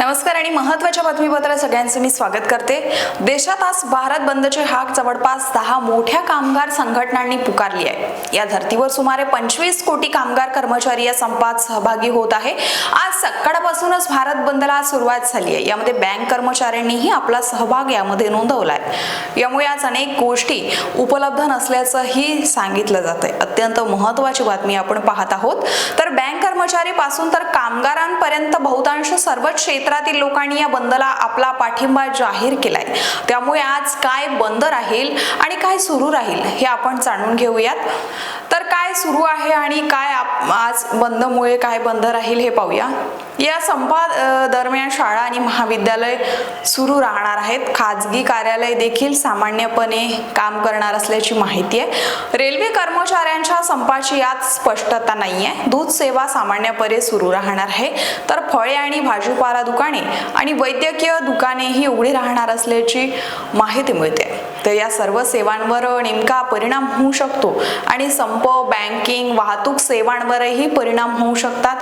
नमस्कार आणि महत्त्वाच्या बातमीपत्रात सगळ्यांचं मी स्वागत करते. देशात आज भारत बंदची हाक जवळपास दहा मोठ्या कामगार संघटनांनी पुकारली आहे. या धर्तीवर सुमारे पंचवीस कोटी कामगार कर्मचारी या संपात सहभागी होत आहे. आज सकाळपासूनच भारत बंदला सुरुवात झाली आहे. यामध्ये बँक कर्मचाऱ्यांनीही आपला सहभाग यामध्ये नोंदवलाय. यामुळे आज अनेक गोष्टी उपलब्ध नसल्याचंही सांगितलं जात आहे अत्यंत महत्वाची बातमी आपण पाहत आहोत. तर बँक कर्मचारी पासून तर कामगारांपर्यंत बहुतांश सर्वच क्षेत्र क्षेत्रातील लोकांनी या बंदला आपला पाठिंबा जाहीर केलाय. त्यामुळे आज काय बंद राहील आणि काय सुरू राहील हे आपण जाणून घेऊयात. तर काय सुरू आहे आणि काय आप- आज बंदमुळे काय बंद राहील हे पाहूया. या संपा दरम्यान शाळा आणि महाविद्यालय सुरू राहणार आहेत. खाजगी कार्यालय देखील सामान्यपणे काम करणार असल्याची माहिती आहे. रेल्वे कर्मचाऱ्यांच्या संपाची यात स्पष्टता नाही आहे. दूध सेवा सामान्यपणे सुरू राहणार आहे. तर फळे आणि भाजीपाला दुकाने आणि वैद्यकीय दुकानेही उघडी राहणार असल्याची माहिती मिळते. तर या सर्व सेवांवर नेमका परिणाम होऊ शकतो. आणि संप बँकिंग वाहतूक सेवांवरही परिणाम होऊ शकतात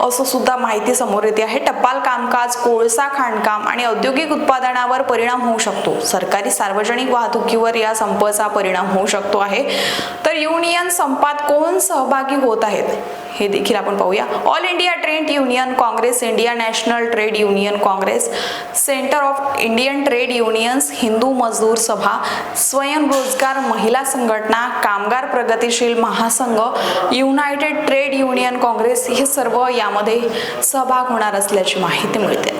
असं सुद्धा माहिती समोर येते आहे. टपाल कामकाज कोळसा खाणकाम आणि औद्योगिक उत्पादनावर परिणाम होऊ शकतो. सरकारी सार्वजनिक वाहतुकीवर या संपाचा परिणाम होऊ शकतो आहे. तर युनियन संपात कोण सहभागी होत आहेत? हे देखील आपण पाहूया. All India trade union Congress India national trade union Congress centre of Indian trade unions Hindu Mazdoor Sabha स्वयंरोजगार महिला संघटना कामगार प्रगतीशील महासंघ युनायटेड ट्रेड युनियन काँग्रेस हे सर्व यामध्ये सहभाग होणार असल्याची माहिती मिळते.